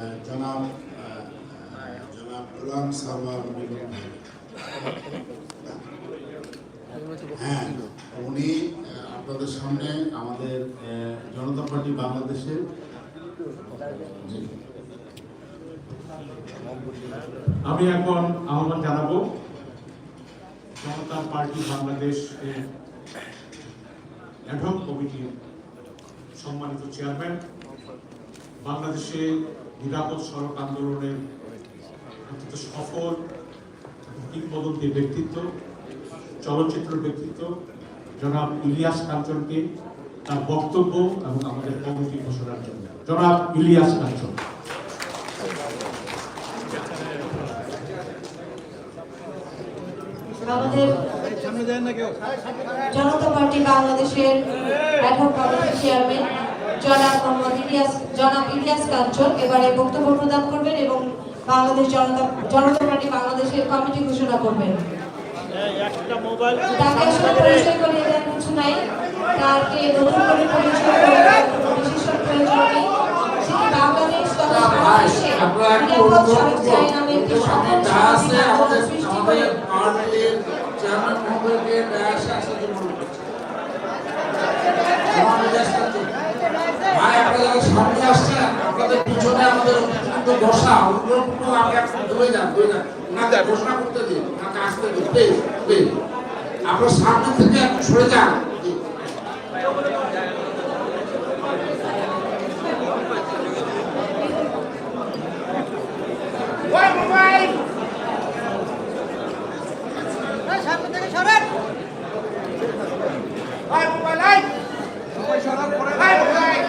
জনাব জনাব গোলাম হ্যাঁ উনি আপনাদের সামনে আমাদের জনতা পার্টি বাংলাদেশের আমি এখন আহ্বান জানাব জনতা পার্টি বাংলাদেশ কমিটির সম্মানিত চেয়ারম্যান, বাংলাদেশে নিরাপদ সড়ক আন্দোলনের অত্যন্ত সফল এবং কিংবদন্তি ব্যক্তিত্ব, চলচ্চিত্র ব্যক্তিত্ব, জনাব ইলিয়াস কাঞ্চনকে তার বক্তব্য এবং আমাদের কমিটি ঘোষণার জন্য। জনাব ইলিয়াস কাঞ্চন। জনতা পার্টি বাংলাদেশের অ্যাডহক কমিটির চেয়ারম্যান জনাব মোহাম্মদ ইলিয়াস জনাব ইলিয়াস কাঞ্চন এবারে বক্তব্য প্রদান করবেন এবং বাংলাদেশ জনতা জনতা পার্টি বাংলাদেশের কমিটি ঘোষণা করবেন। তাকে আসলে পরিচয় করিয়ে দেওয়ার কিছু নাই। তাকে নতুন করে পরিচয় করিয়ে বিশেষণ প্রয়োজন নেই। বাংলাদেশ তথা একটু নিরাপদ সড়ক চাই নামে একটি আন্দোলন সৃষ্টি করে ধরে যান ঘোষণা করতে দিন আসতে দিন আপনার সামনে থেকে এখন সরে যান জি। সামনে থেকে সরেন ভাই মোবাইল আই সবাই সরার পরে ভাই মোবাইল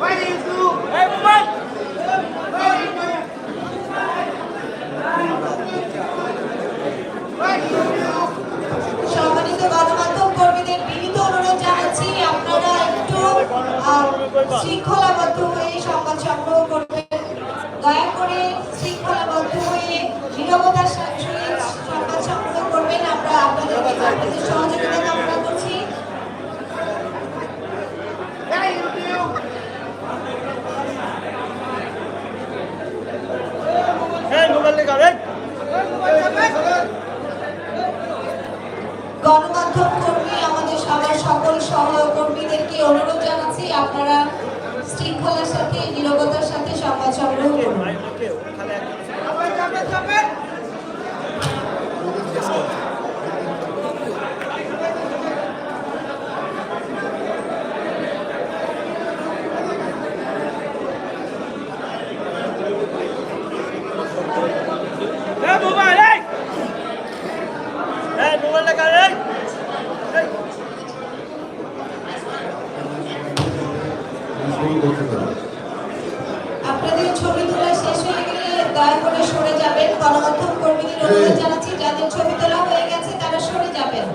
ভাই ইউটু এই মোবাইল ভাই ইউটু ভাই ইউটু সম্মানিত গণমাধ্যম কর্মীদের বিনীত অনুরোধ জানাচ্ছি আপনারা একটু আহ, শৃঙ্খলাবদ্ধ হয়ে সংবাদ সংগ্রহ করবেন দয়া করে শৃঙ্খলাবদ্ধ হয়ে নিরবতার সহিত সংবাদ সংগ্রহ করবেন আমরা আপনাদের আপনাদের সহযোগিতা কামনা করছি ভাই ইউটু এই মোবাইল লেখা রে গণমাধ্যম কর্মী আমাদের সবার সকল সহকর্মীদেরকে অনুরোধ জানাচ্ছি আপনারা শৃঙ্খলার সাথে নিরবতার সাথে সংবাদ সংগ্রহ যাবেন এই মোবাইল এই। এই মোবাইল লেখা রে এই আপনাদের ছবি তোলা শেষ হয়ে গেলে দয়া করে সরে যাবেন গণমাধ্যম কর্মীদের অনুরোধ জানাচ্ছি যাদের ছবি তোলা হয়ে গেছে তারা সরে যাবেন।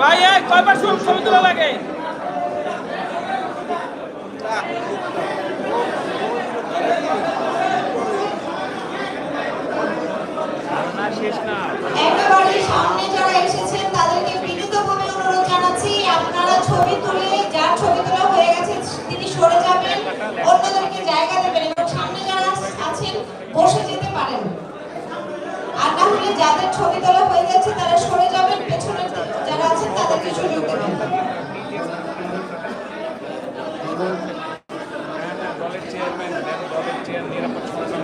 ভাই এই কয়বার ছবি তোলা লাগে? আপনারা ছবি তুলে, যার ছবি তোলা হয়ে গেছে, তিনি সরে যাবেন, অন্যদেরকে জায়গা দেবেন এবং সামনে যারা আছেন, বসে যেতে পারেন। আর না হলে যাদের ছবি তোলা হয়ে গেছে, তারা সরে যাবেন পেছনে যারা আছেন, তাদেরকে সুযোগ দেবেন। সম্মানিত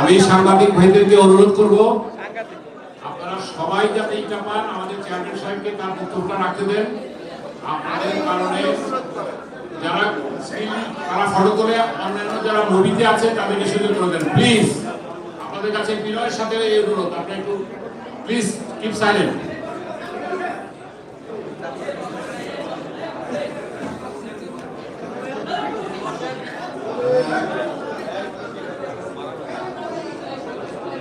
আমি সাংবাদিক ভাইদেরকে অনুরোধ করব, আপনারা সবাই যাতে এটা পান, আমাদের চেয়ারম্যান সাহেবকে তার বক্তব্যটা রাখতে দেন। আপনাদের কারণে যারা তারা ফটো করে, অন্যান্য যারা মুভিতে আছে, তাদেরকে সুযোগ করে দেন। প্লিজ আপনাদের কাছে বিনয়ের সাথে এই অনুরোধ। আপনি একটু প্লিজ কিপ সাইলেন্ট